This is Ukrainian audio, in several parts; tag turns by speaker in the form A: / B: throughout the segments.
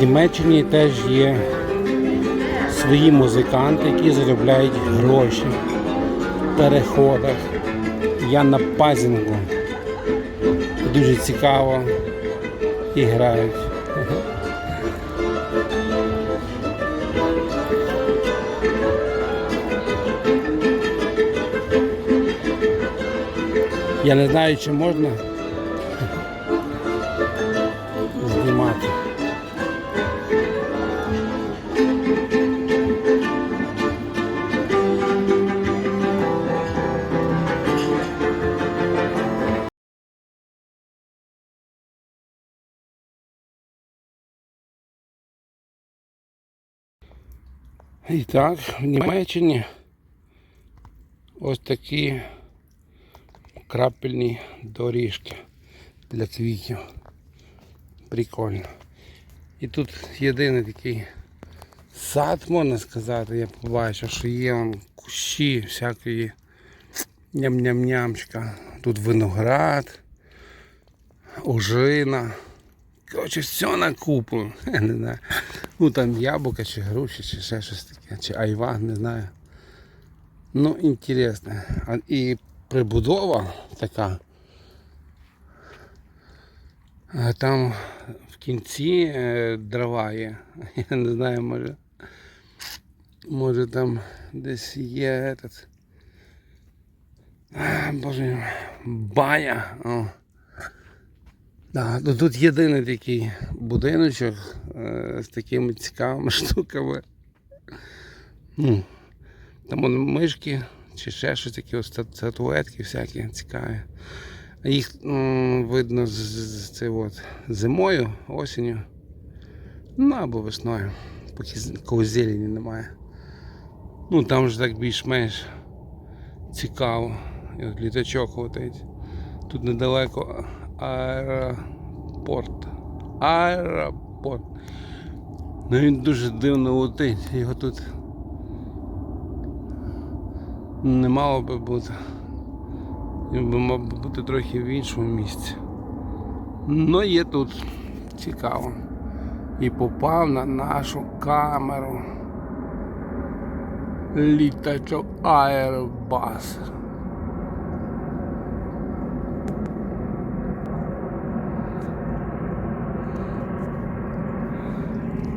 A: Німеччині теж є свої музиканти, які заробляють гроші в переходах. Я на пазінгу. Дуже цікаво і грають. Я не знаю, чи можна знімати. І так, в Німеччині ось такі крапельні доріжки для квітів. Прикольно. І тут єдиний такий сад, можна сказати, я побачив, що є кущі всякої ням-ням-нямчика. Тут виноград, ожина. Коротше, все на купу. Не знаю. Ну там яблука чи груші, чи ще щось таке, чи айва, не знаю. Ну, інтересно. І прибудова така. Там в кінці е, дрова є. Я не знаю, може. Може там десь є этот. Боже, бая. О. Да, ну тут єдиний такий будиночок е, з такими цікавими штуками. Ну, там вон мишки чи ще щось такі ось стат- статуетки всякі цікаві. Їх м, видно з, з, це от, зимою, осінню. Ну або весною, поки коли зелені немає. Ну там ж так більш-менш цікаво. І от літачок летить. Тут недалеко аеропорт. Аеропорт. Ну він дуже дивно летить. Його тут не мало би бути. Він би мав би бути трохи в іншому місці. Ну є тут цікаво. І попав на нашу камеру. Літачок Аеробас.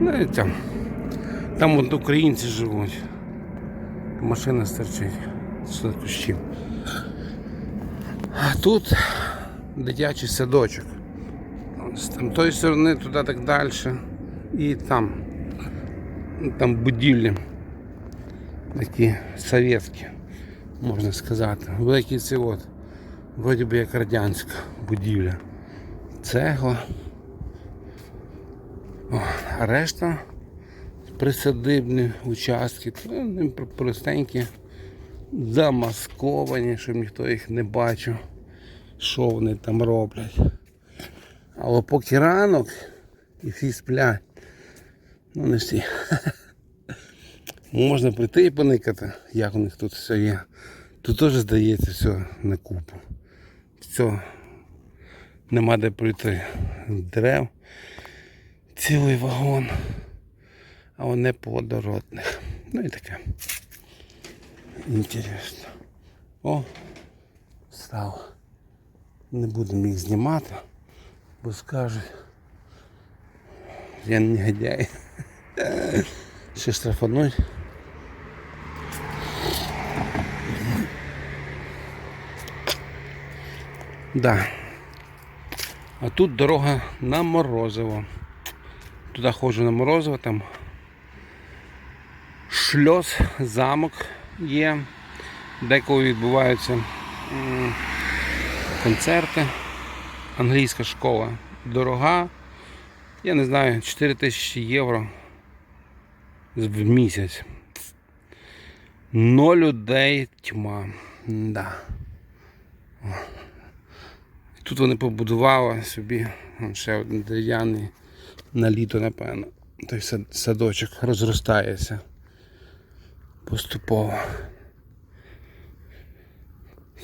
A: Ну і там. Там от українці живуть. Машина стерчить з кущів. А тут дитячий садочок. Там тої сторони туди так далі. І там. Там будівлі. Такі совєтські, можна сказати. Великий це от. Вроді би як радянська будівля. Цегла. О, а решта присадибні участки, ну, простенькі, замасковані, щоб ніхто їх не бачив, що вони там роблять. Але поки ранок і всі сплять, ну не всі. Можна прийти і поникати, як у них тут все є. Тут теж здається все на купу. Все, нема де прийти. Дерев цілий вагон, а вони плодородних. Ну і таке. Інтересно. О, став. Не будемо їх знімати, бо скажуть. Я негодяй. Ще штрафануть. Да. А тут дорога на Морозиво. Туди ходжу на Морозиво, там шльоз, замок є, деколи відбуваються концерти. Англійська школа дорога. Я не знаю, 4 тисячі євро в місяць. Но людей тьма. Да. Тут вони побудували собі ще один дерев'яний на літо, напевно. Той садочок розростається поступово.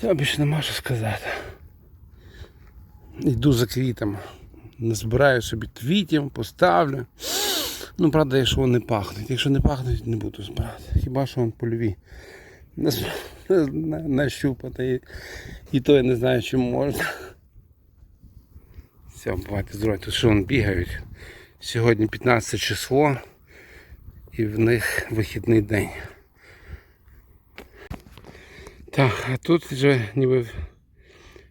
A: Я більше нема що сказати. Йду за квітами. Назбираю собі квітів, поставлю. Ну, правда, якщо вони пахнуть. Якщо не пахнуть, не буду збирати. Хіба що вон польові. Нащупати. І, то я не знаю, чи можна. Все, бувайте здорові. Тут що вони бігають. Сьогодні 15 число і в них вихідний день. Так, а тут вже ніби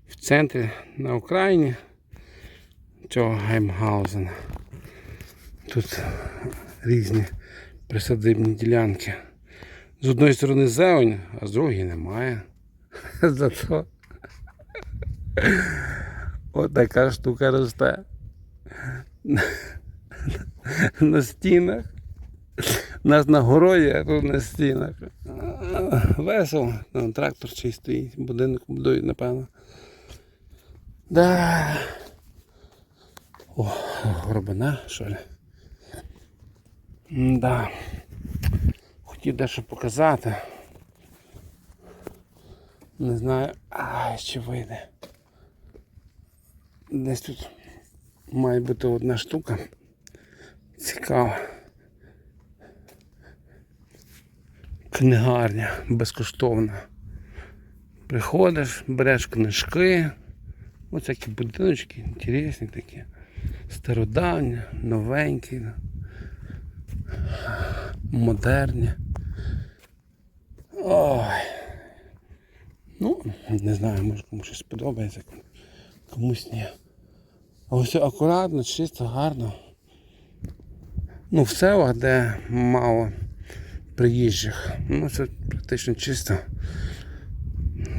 A: в- центрі на Україні цього Гаймгаузена. Тут різні присадибні ділянки. З одної сторони зелень, а з другої немає. Зато отака штука росте. На стінах. У нас на городі, а тут на стінах. Весело. Там трактор стоїть, будинок будують, напевно. Да. О, горобина, що ли? Да. Хотів дещо показати. Не знаю, ай, чи вийде. Десь тут має бути одна штука. Цікава. Книгарня безкоштовна. Приходиш, береш книжки. Ось такі будиночки, інтересні такі. Стародавні, новенькі, модерні. Ой. Ну, не знаю, може комусь щось подобається, комусь ні. Ось акуратно, чисто, гарно. Ну, в селах, де мало приїжджих. Ну, це практично чисто.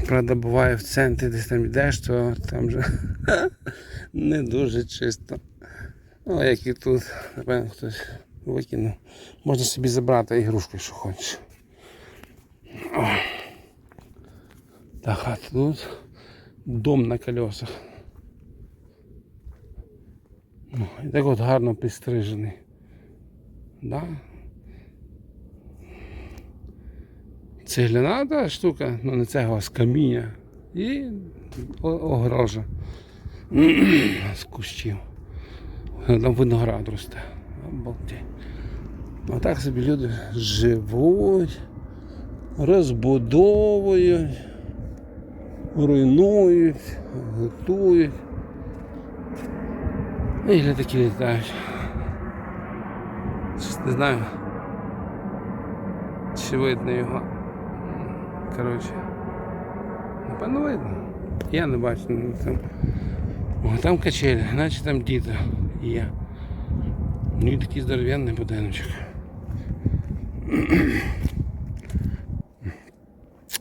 A: Правда, буває в центрі, десь там йдеш, то там вже не дуже чисто. Ну, як і тут, напевно, хтось викинув. Можна собі забрати ігрушку, якщо хочеш. Так, а тут дом на колесах. Ну, і так от гарно підстрижений. Да? Цегляна та штука, ну не цегла, з каміння. І о- огорожа з кущів. Там виноград росте. А так собі люди живуть, розбудовують, руйнують, готують. І літаки літають. Щось не знаю. Чи видно його. Коротше. Напевно видно. Я не бачу. ну, Там, О, там качелі, наче там діти є. Ну і такий здоровенний будиночок.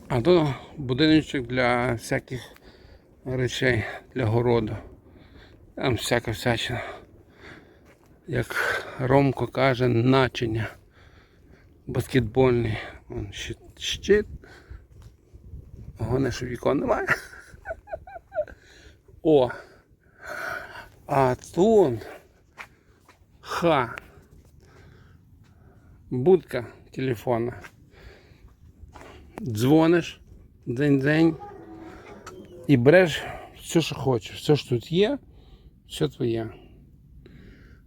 A: А то будиночок для всяких речей, для городу. Там всяка всячина. Як Ромко каже, начиня. Баскетбольний. Вон щит, щит. Головне, що вікон немає. О! А тут ха. Будка телефона. Дзвониш день-день і береш все, що хочеш. Все, що тут є, все твоє.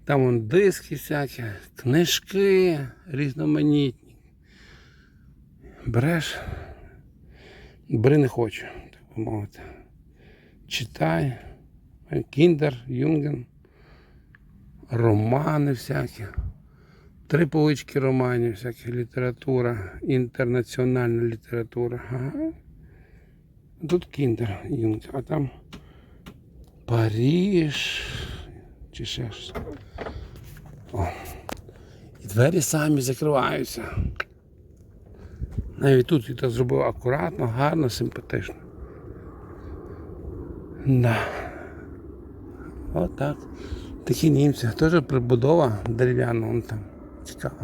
A: Там вон диски всякі, книжки різноманітні. Береш, бери не хочу, так би мовити. Читай. Кіндер, Юнген, романи всякі. Три полички романів, всякі література, інтернаціональна література. Ага. Тут Кіндер, Юнген, а там Паріж. Чи ще щось. І двері самі закриваються. Навіть тут я зробив акуратно, гарно, симпатично. Да. Отак. Такі німці. Теж прибудова дерев'яна, вон там. Цікаво.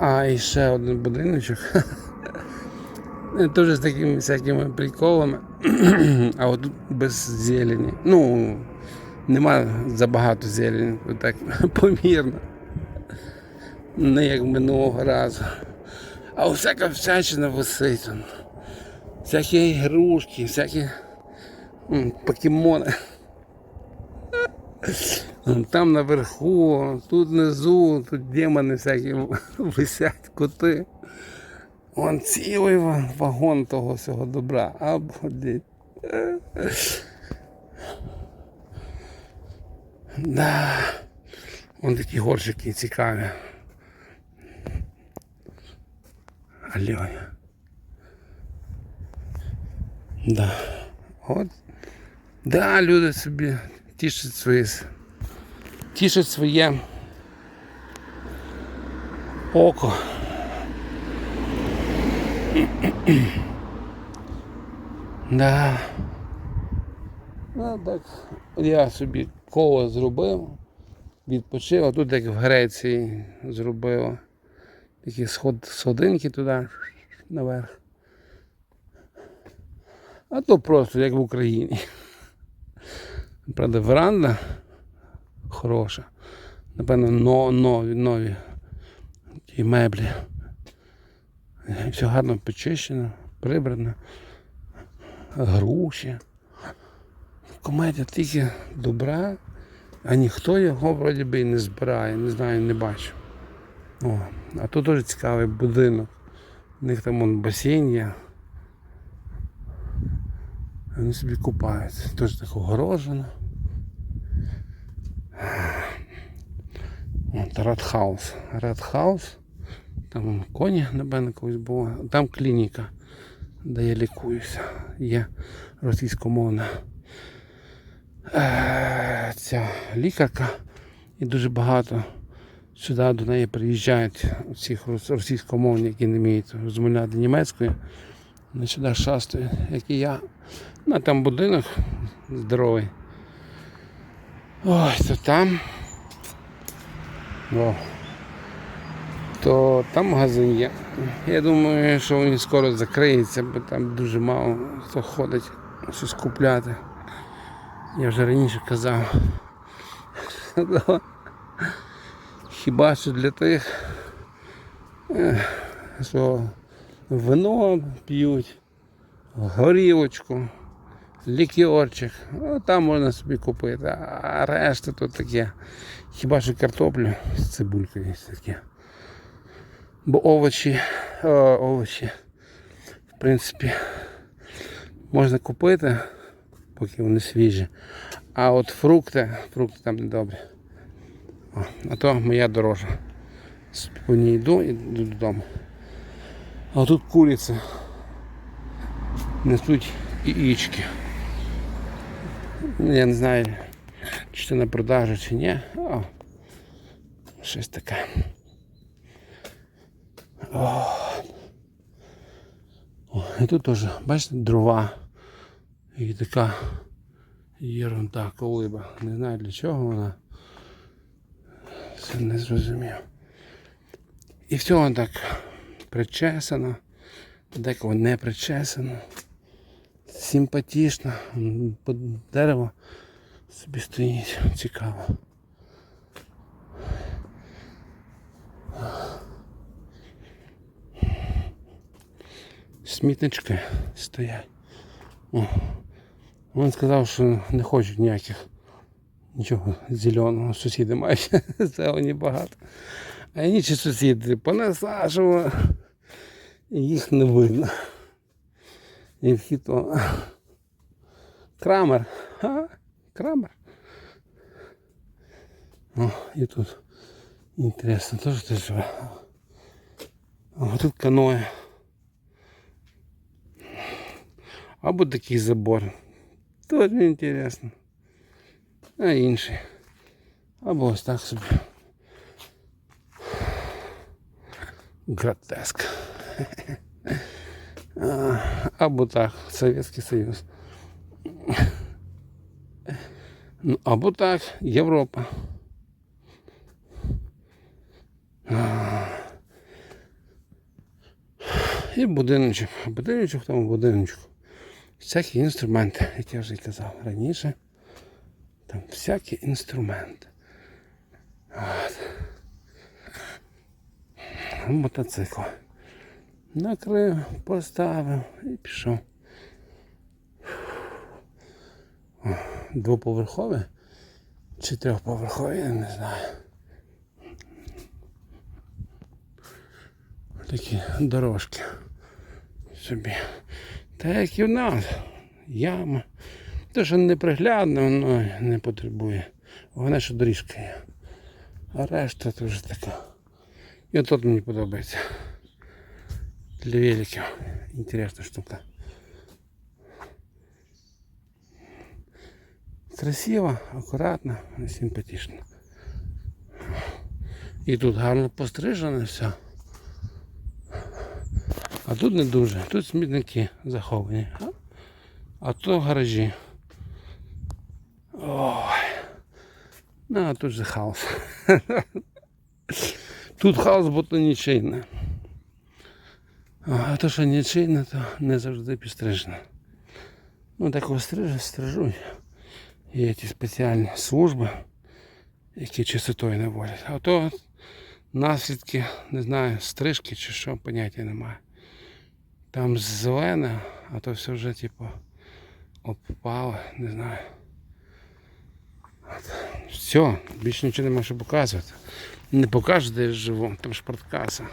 A: А і ще один будиночок. Теж з такими всякими приколами. а от без зелені. Ну, нема забагато зелені, так помірно. Не як минулого разу. А всяка всячина висить. Всякі ігрушки, всякі покемони. Там наверху, тут внизу, тут демони всякі висять, коти. Вон цілий вагон того всього добра. Обходіть. Да. Вон такі горщики цікаві. Алло. Да. От. Да, люди собі тішать свої. с- Тішать своє око. Да. Ну так, я собі коло зробив, відпочив, а тут як в Греції зробив. Такі сход, сходинки туди наверх. А то просто як в Україні. Правда, веранда хороша. Напевно, но, нові, нові ті меблі. Все гарно почищено, прибрано. Груші. Комедія тільки добра, а ніхто його вроді би і не збирає, не знаю, не бачу. О, а тут дуже цікавий будинок. У них там вон басейн є. Вони собі купаються. Теж так огорожено. От Радхаус. Радхаус. Там коні, напевно, колись було. Там клініка, де я лікуюся. Є російськомовна е, ця лікарка. І дуже багато сюди до неї приїжджають всіх російськомовні, які не вміють розмовляти німецькою. Вони сюди шастають, як і я. На там будинок здоровий. Ой, то там. О. То там магазин є. Я думаю, що він скоро закриється, бо там дуже мало хто ходить щось купляти. Я вже раніше казав. Хіба що для тих, е, що вино п'ють, горілочку, лікерчик, ну, там можна собі купити, а решта тут таке. Хіба що картоплю з цибулькою таке. Бо овочі, о, овочі, в принципі, можна купити, поки вони свіжі. А от фрукти, фрукти там не добрі. О, а то моя дорожа. По ній йду і йду додому. А тут куриця. Несуть яєчки. Я не знаю, чи це на продажу, чи ні. О, щось таке. О. І тут теж, бачите, дрова. І така єрунда, колиба. Не знаю для чого вона. Це не зрозумів. І все воно так причесано, декого не причесано. По- Дерево собі стоїть. Цікаво. Смітнички стоять. О. Він сказав, що не хочуть ніяких нічого зеленого. Сусіди мають зелені багато. А інші сусіди понасажували. І їх не видно. І хіто. Крамер. А? Крамер. О, і тут. Інтересно, теж живе. О, тут каноє. Або такий забор. Тут не інтересно. А інший. Або ось так собі. Гротеск. Або так, Совєтський Союз. Ну, або так, Європа. І будиночок. Будиночок там будиночок. Всякі інструменти, як я вже казав раніше. Там всякі інструменти. От. Мотоцикл. Накрив, поставив і пішов. Двоповерхове. Чи трьохповерхові, я не знаю. Такі дорожки собі. Та як і в нас. Яма. Те, що неприглядно, воно не потребує. Головне, що доріжка є. А решта то вже така. І от мені подобається. Для великів. Інтересна штука. Красиво, акуратно симпатично. І тут гарно пострижено все. А тут не дуже. Тут смітники заховані. А, то гаражі. Ой. Ну, а тут же хаос. Тут хаос, бо то нічийне. А то, що нічийне, то не завжди підстрижено. Ну, так стрижуть, стрижуть. Є ті спеціальні служби, які чистотою не волять. А то наслідки, не знаю, стрижки чи що, поняття немає. Там зелене, а то все вже типу обпало, не знаю. От. Все, більше нічого нема що показувати. Не покажу, де я живу, там шпорткаса.